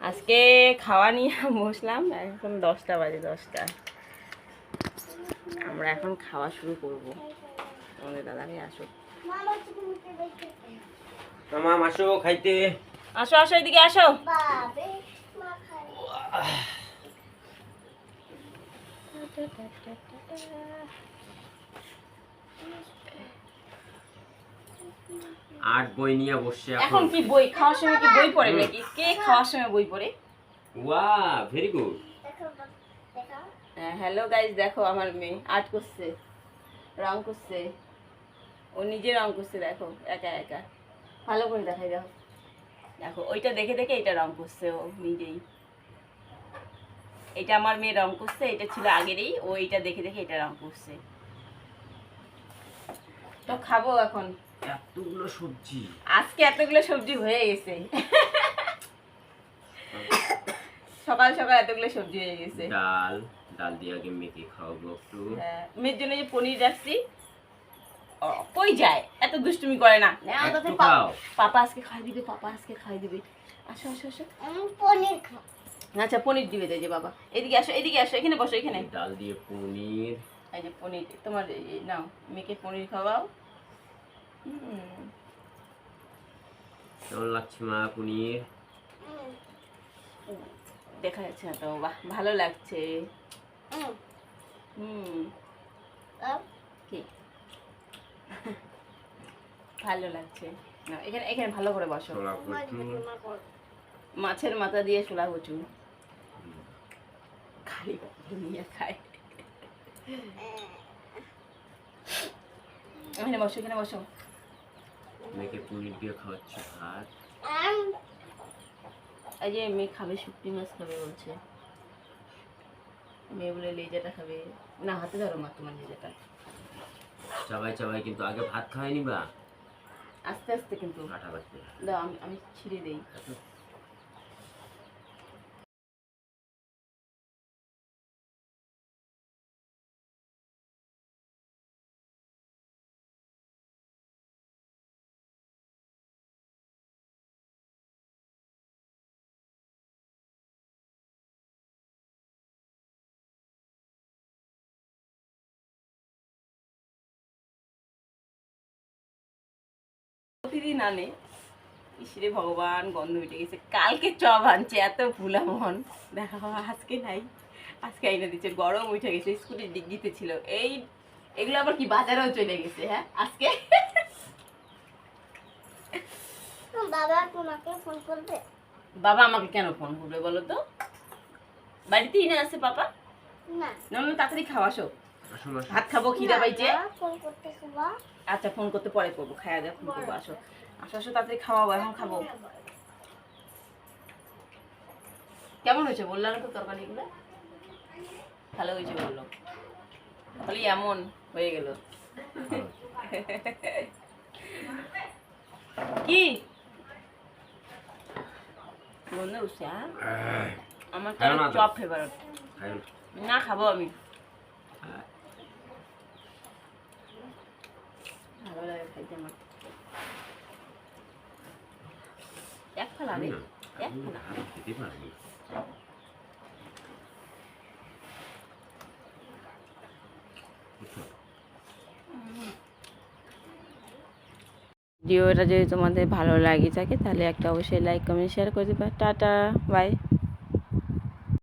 আজকে খাওয়া নিয়ে বসলাম এখন দশটা বাজে দশটা। আমরা এখন খাওয়া শুরু করব। আমাদের দাদাকে আসো। মামা আসো খাইতে। আসো আসো এদিকে আসো। আট বই নিয়ে বসছে এখন। এখন কি বই খাওয়ার সময় কি বই পড়ে নাকি? কে খাওয়ার সময় বই পড়ে? ওয়া ভেরি গুড। হ্যালো গাইজ দেখো আমার মেয়ে আর্ট করছে রং করছে। ও নিজে রং করছে দেখো একা একা। ভালো করে দেখাই দেখো। দেখো ওইটা দেখে দেখে এটা রং করছে ও নিজেই। এটা আমার মেয়ে রং করছে এটা ছিল আগেরই ও এইটা দেখে দেখে এটা রং করছে। তো খাব এখন। এতগুলো সবজি। আজকে এতগুলো সবজি হয়ে গেছে। সকাল সকাল এতগুলো সবজি হয়ে গেছে। ডাল ডাল দিয়ে আগে মেখে খাওয়াবো একটু। হ্যাঁ, মেয়ের জন্য যে পনির রাখছি কই যায়? এত দুষ্টুমি করে না। পাপা আজকে খাই দিবে পাপা আজকে খাই দিবে। আসো আসো আসো। পনির খাও আচ্ছা পনির দিবে যে বাবা। এদিকে আসো এদিকে আসো এখানে বসো এখানে। ডাল দিয়ে পনির। এই যে পনির তোমার নাও মেয়েকে পনির খাওয়াও। কেমন লাগছে মা পনির? দেখা যাচ্ছে না তো বাহ ভালো লাগছে। হুম। হুম কি? ভালো লাগছে। এখানে এখানে ভালো করে বসো। মাছের মাথা দিয়ে ছোলা কচু। খালি নিয়ে খায়। এখানে বসো এখানে বসো। মেয়েকে পনির দিয়ে খাওয়াচ্ছে ভাত আম, এই যে মেয়ে খাবে শুকনি মাছ খাবে বলছে। মেয়ে বলে লেজাটা খাবে। না হাতে ধরো মা তোমার লেজাটা। চাবাই চাবাই কিন্তু আগে ভাত খাওয়াইনি বা? আস্তে আস্তে কিন্তু কাটা বাজবে দাও আমি আমি ছিঁড়ে দেই। প্রতিদিন আনে ইসরে ভগবান গন্ধ উঠে গেছে। কালকে চপ আনছে এত ভুলা মন। দেখা আজকে নাই। আজকে আইনে দিচ্ছে গরম উঠে গেছে স্কুটির ডিগ্গিতে ছিল। এই এগুলো আবার কি বাজারেও চলে গেছে হ্যাঁ? আজকে? বাবা তোমাকে ফোন করবে? বাবা আমাকে কেন ফোন করবে বলো তো? বাড়িতেই না আছে পাপা? না। তাড়াতাড়ি খাওয়াসো ভাত খাব খিদা পাইছে? আচ্ছা ফোন করতে পরে করব খাওয়া দাওয়া ফোন করব আসো। আসো আসো তাড়াতাড়ি খাওয়াবো এখন খাব। কেমন হয়েছে? বললাম তো তরকারিগুলো? ভালো হয়েছে বলল। খালি এমন হয়ে গেল। কি? বন্ধু উঠছে হ্যাঁ। আমার তো। চপ ফেভারিট না খাব আমি হ্যাঁ। ভালো লাগে খাইতে আমার। এক ফেলা রে এক ফেলা। খেতে পারি। ভিডিওটা যদি তোমাদের ভালো লাগে থাকে তাহলে একটা অবশ্যই লাইক কমেন্ট শেয়ার করে দেবে। Tata bye